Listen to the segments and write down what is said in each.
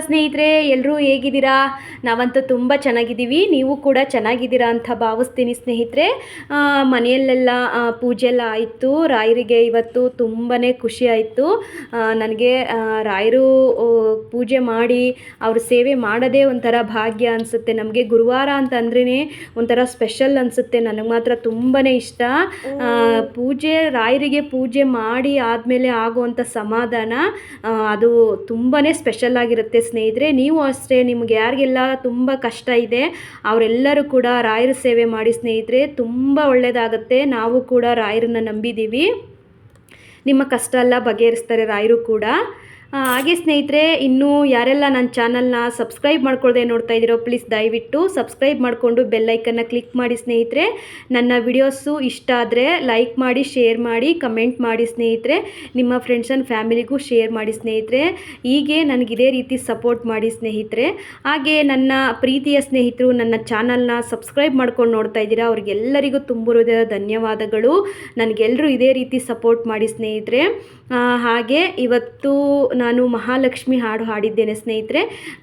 ಸ್ನೇಹಿತರೆ ಎಲ್ಲರೂ ಹೇಗಿದ್ದೀರಾ? ನಾವಂತೂ ತುಂಬ ಚೆನ್ನಾಗಿದ್ದೀವಿ. ನೀವು ಕೂಡ ಚೆನ್ನಾಗಿದ್ದೀರಾ ಅಂತ ಭಾವಿಸ್ತೀನಿ ಸ್ನೇಹಿತರೆ. ಮನೆಯಲ್ಲೆಲ್ಲ ಪೂಜೆ ಎಲ್ಲ ಆಯಿತು. ರಾಯರಿಗೆ ಇವತ್ತು ತುಂಬಾ ಖುಷಿ ಆಯಿತು. ನನಗೆ ರಾಯರು ಪೂಜೆ ಮಾಡಿ ಅವ್ರ ಸೇವೆ ಮಾಡೋದೇ ಒಂಥರ ಭಾಗ್ಯ ಅನಿಸುತ್ತೆ. ನಮಗೆ ಗುರುವಾರ ಅಂತ ಅಂದ್ರೇ ಒಂಥರ ಸ್ಪೆಷಲ್ ಅನಿಸುತ್ತೆ. ನನಗೆ ಮಾತ್ರ ತುಂಬಾ ಇಷ್ಟ. ಪೂಜೆ, ರಾಯರಿಗೆ ಪೂಜೆ ಮಾಡಿ ಆದಮೇಲೆ ಆಗುವಂಥ ಸಮಾಧಾನ ಅದು ತುಂಬಾ ಸ್ಪೆಷಲ್ ಆಗಿರುತ್ತೆ ಸ್ನೇಹಿತರೆ. ನೀವು ಅಷ್ಟೇ, ನಿಮ್ಗೆ ಯಾರಿಗೆಲ್ಲ ತುಂಬ ಕಷ್ಟ ಇದೆ. ಅವರೆಲ್ಲರೂ ಕೂಡ ರಾಯರ ಸೇವೆ ಮಾಡಿ ಸ್ನೇಹಿತರೆ, ತುಂಬ ಒಳ್ಳೆಯದಾಗತ್ತೆ ನಾವು ಕೂಡ ರಾಯರನ್ನ ನಂಬಿದ್ದೀವಿ ನಿಮ್ಮ ಕಷ್ಟ ಎಲ್ಲ ಬಗೆಹರಿಸ್ತಾರೆ ರಾಯರು ಕೂಡ. ಹಾಗೆ ಸ್ನೇಹಿತರೆ, ಇನ್ನೂ ಯಾರೆಲ್ಲ ನನ್ನ ಚಾನಲ್ನ ಸಬ್ಸ್ಕ್ರೈಬ್ ಮಾಡ್ಕೊಳ್ಳದೆ ನೋಡ್ತಾ ಇದ್ದೀರೋ, ಪ್ಲೀಸ್ ದಯವಿಟ್ಟು ಸಬ್ಸ್ಕ್ರೈಬ್ ಮಾಡಿಕೊಂಡು ಬೆಲ್ಲೈಕನ್ನ ಕ್ಲಿಕ್ ಮಾಡಿ ಸ್ನೇಹಿತರೆ. ನನ್ನ ವಿಡಿಯೋಸು ಇಷ್ಟ ಆದರೆ ಲೈಕ್ ಮಾಡಿ, ಶೇರ್ ಮಾಡಿ, ಕಮೆಂಟ್ ಮಾಡಿ ಸ್ನೇಹಿತರೆ. ನಿಮ್ಮ ಫ್ರೆಂಡ್ಸ್ ಆ್ಯಂಡ್ ಫ್ಯಾಮಿಲಿಗೂ ಶೇರ್ ಮಾಡಿ ಸ್ನೇಹಿತರೆ. ಹೀಗೆ ನನಗೆ ಇದೇ ರೀತಿ ಸಪೋರ್ಟ್ ಮಾಡಿ ಸ್ನೇಹಿತರೆ. ಹಾಗೆ ನನ್ನ ಪ್ರೀತಿಯ ಸ್ನೇಹಿತರು ನನ್ನ ಚಾನಲ್ನ ಸಬ್ಸ್ಕ್ರೈಬ್ ಮಾಡ್ಕೊಂಡು ನೋಡ್ತಾ ಇದ್ದೀರಾ, ಅವ್ರಿಗೆಲ್ಲರಿಗೂ ತುಂಬಿರೋದ ಧನ್ಯವಾದಗಳು. ನನಗೆಲ್ಲರೂ ಇದೇ ರೀತಿ ಸಪೋರ್ಟ್ ಮಾಡಿ ಸ್ನೇಹಿತರೆ. ಹಾಗೆ ಇವತ್ತು ನಾನು ಮಹಾಲಕ್ಷ್ಮಿ ಹಾಡು ಹಾಡಿದ್ದೇನೆ ಸ್ನೇಹಿತರೆ.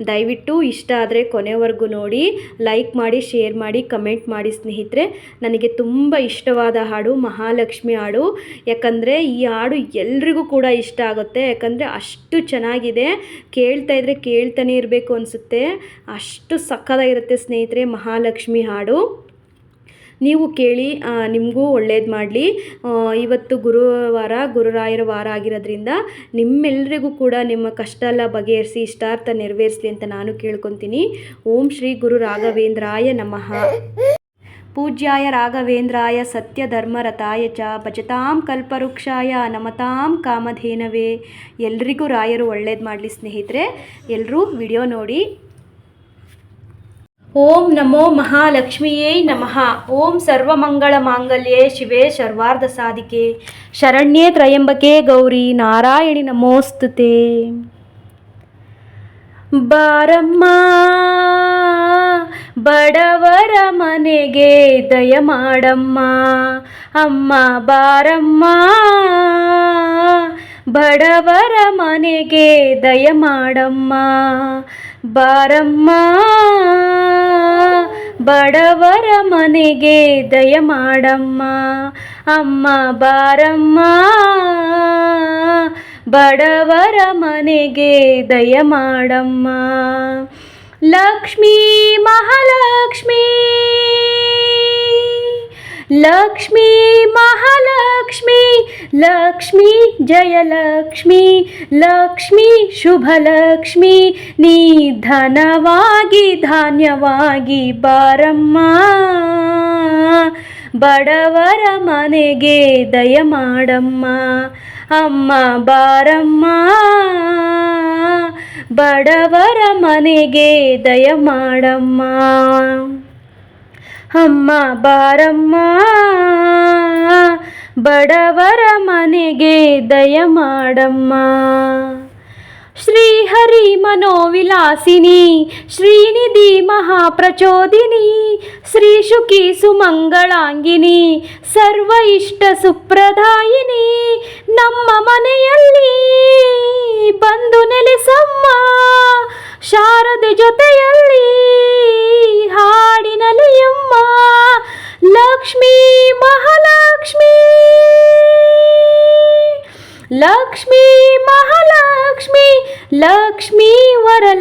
ದಯವಿಟ್ಟು ಇಷ್ಟ ಆದರೆ ಕೊನೆವರೆಗೂ ನೋಡಿ ಲೈಕ್ ಮಾಡಿ ಶೇರ್ ಮಾಡಿ ಕಮೆಂಟ್ ಮಾಡಿ ಸ್ನೇಹಿತರೆ. ನನಗೆ ತುಂಬ ಇಷ್ಟವಾದ ಹಾಡು ಮಹಾಲಕ್ಷ್ಮಿ ಹಾಡು. ಯಾಕಂದರೆ ಈ ಹಾಡು ಎಲ್ರಿಗೂ ಕೂಡ ಇಷ್ಟ ಆಗುತ್ತೆ. ಯಾಕಂದರೆ ಅಷ್ಟು ಚೆನ್ನಾಗಿದೆ. ಕೇಳ್ತಾ ಇದ್ರೆ ಕೇಳ್ತಾನೆ ಇರಬೇಕು ಅನಿಸುತ್ತೆ. ಅಷ್ಟು ಸಕ್ಕದಾಗಿರುತ್ತೆ ಸ್ನೇಹಿತರೆ ಮಹಾಲಕ್ಷ್ಮಿ ಹಾಡು. ನೀವು ಕೇಳಿ ನಿಮಗೂ ಒಳ್ಳೇದು ಮಾಡಲಿ. ಇವತ್ತು ಗುರುವಾರ, ಗುರುರಾಯರ ವಾರ ಆಗಿರೋದ್ರಿಂದ ನಿಮ್ಮೆಲ್ಲರಿಗೂ ಕೂಡ ನಿಮ್ಮ ಕಷ್ಟ ಎಲ್ಲ ಬಗೆಹರಿಸಿ, ಇಷ್ಟಾರ್ಥ ನೆರವೇರಿಸಲಿ ಅಂತ ನಾನು ಕೇಳ್ಕೊತೀನಿ. ಓಂ ಶ್ರೀ ಗುರು ರಾಘವೇಂದ್ರಾಯ ನಮಃ. ಪೂಜ್ಯಾಯ ರಾಘವೇಂದ್ರಾಯ ಸತ್ಯಧರ್ಮರಥಾಯ ಚ ಭಜತಾಂ ಕಲ್ಪವೃಕ್ಷಾಯ ನಮತಾಂ ಕಾಮಧೇನವೇ. ಎಲ್ರಿಗೂ ರಾಯರು ಒಳ್ಳೇದು ಮಾಡಲಿ ಸ್ನೇಹಿತರೆ. ಎಲ್ಲರೂ ವಿಡಿಯೋ ನೋಡಿ ಓಂ ನಮೋ ಮಹಾಲಕ್ಷ್ಮಿಯೇ ನಮಃ. ಓಂ ಸರ್ವಮಂಗಳ ಮಾಂಗಲ್ಯೆ ಶಿವೇ ಸರ್ವಾರ್ಧ ಸಾಧಿಕೆ ಶರಣ್ಯೇ ತ್ರಯಂಬಕೆ ಗೌರಿ ನಾರಾಯಣಿ ನಮೋಸ್ತುತೆ. ಬಾರಮ್ಮ, ಬಡವರ ಮನೆಗೆ ದಯ ಮಾಡಮ್ಮ ಅಮ್ಮ, ಬಾರಮ್ಮ, ಬಡವರ ಮನೆಗೆ ದಯ ಮಾಡಮ್ಮ ಬಾರಮ್ಮ ಬಡವರ ಮನೆಗೆ ದಯ ಮಾಡಮ್ಮ. ಅಮ್ಮ ಬಾರಮ್ಮ ಬಡವರ ಮನೆಗೆ ದಯ ಮಾಡಮ್ಮ. ಲಕ್ಷ್ಮೀ ಮಹಾಲಕ್ಷ್ಮೀ. ಲಕ್ಷ್ಮೀ ಮಹಾಲಕ್ಷ್ಮಿ, ಲಕ್ಷ್ಮೀ ಜಯಲಕ್ಷ್ಮಿ ಲಕ್ಷ್ಮೀ ಶುಭಲಕ್ಷ್ಮಿ ನೀ ಧನವಾಗಿ ಧಾನ್ಯವಾಗಿ ಬಾರಮ್ಮ. ಬಡವರ ಮನೆಗೆ ದಯ ಮಾಡಮ್ಮ. ಅಮ್ಮ ಬಾರಮ್ಮ. ಬಡವರ ಮನೆಗೆ ದಯ ಮಾಡಮ್ಮ. ಅಮ್ಮ ಬಾರಮ್ಮ, ಬಡವರ ಮನೆಗೆ ದಯ ಮಾಡಮ್ಮ. ಶ್ರೀಹರಿ ಮನೋವಿಲಾಸಿನಿ, ಶ್ರೀನಿಧಿ ಮಹಾಪ್ರಚೋದಿನಿ, ಶ್ರೀ ಶುಕಿ ಸುಮಂಗಳಾಂಗಿನಿ ಸರ್ವ ಇಷ್ಟ ಸುಪ್ರದಾಯಿನಿ, ನಮ್ಮ ಮನೆಯಲ್ಲಿ ಬಂದು ನೆಲೆಸಮ್ಮ. ಶಾರದೆ ಜೊತೆಯಲ್ಲಿ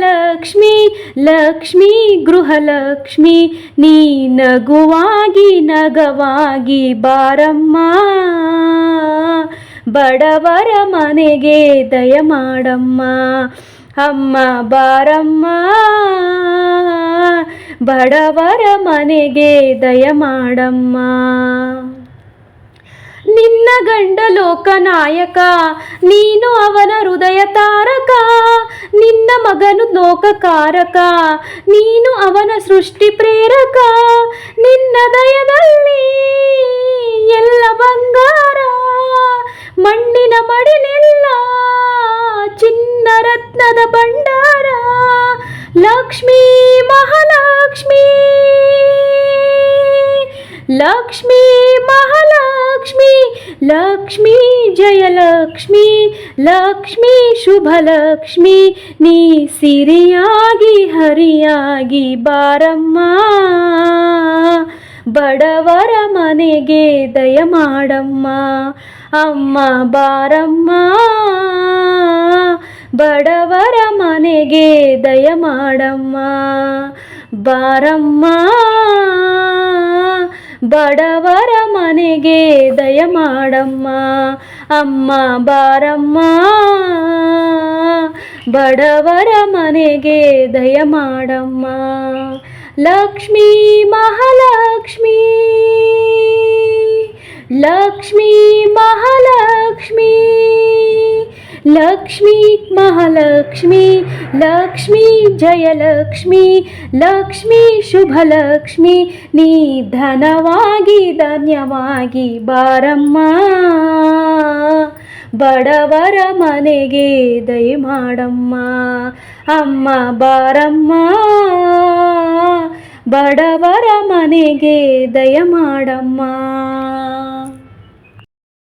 ವರಲಕ್ಷ್ಮಿ ಲಕ್ಷ್ಮೀ, ಗೃಹಲಕ್ಷ್ಮಿ, ನೀ ನಗುವಾಗಿ ನಗವಾಗಿ ಬಾರಮ್ಮ. ಬಡವರ ಮನೆಗೆ ದಯ ಮಾಡಮ್ಮ. ಅಮ್ಮ ಬಾರಮ್ಮ. ಬಡವರ ಮನೆಗೆ ದಯ ಮಾಡಮ್ಮ. ನಿನ್ನ ಗಂಡ ಲೋಕನಾಯಕ, ನೀನು ಅವನ ಹೃದಯ ತಾರಕ, ನಿನ್ನ ಮಗನು ಲೋಕಕಾರಕ, ನೀನು ಅವನ ಸೃಷ್ಟಿ ಪ್ರೇರಕ ನಿನ್ನ ಲಕ್ಷ್ಮೀ ಜಯಲಕ್ಷ್ಮಿ ಲಕ್ಷ್ಮಿ ಶುಭಲಕ್ಷ್ಮಿ ನೀ ಸಿರಿಯಾಗಿ, ಹರಿಯಾಗಿ ಬಾರಮ್ಮ. ಬಡವರ ಮನೆಗೆ ದಯ ಮಾಡಮ್ಮ. ಅಮ್ಮ, ಬಾರಮ್ಮ. ಬಡವರ ಮನೆಗೆ ದಯ ಮಾಡಮ್ಮ. ಬಾರಮ್ಮ. ಬಡವರ ಮನೆಗೆ ದಯ ಮಾಡಮ್ಮ. ಅಮ್ಮ ಬಾರಮ್ಮ. ಬಡವರ ಮನೆಗೆ ದಯ ಮಾಡಮ್ಮ. ಲಕ್ಷ್ಮೀ ಮಹಾಲಕ್ಷ್ಮೀ. ಲಕ್ಷ್ಮೀ ಮಹಾಲಕ್ಷ್ಮೀ. ಲಕ್ಷ್ಮೀ ಮಹಾಲಕ್ಷ್ಮಿ, ಲಕ್ಷ್ಮೀ ಜಯಲಕ್ಷ್ಮಿ ಲಕ್ಷ್ಮೀ ಶುಭಲಕ್ಷ್ಮಿ ನೀ ಧನವಾಗಿ ಧನ್ಯವಾಗಿ ಬಾರಮ್ಮ. ಬಡವರ ಮನೆಗೆ ದಯ ಮಾಡಮ್ಮ. ಅಮ್ಮ ಬಾರಮ್ಮ. ಬಡವರ ಮನೆಗೆ ದಯ ಮಾಡಮ್ಮ.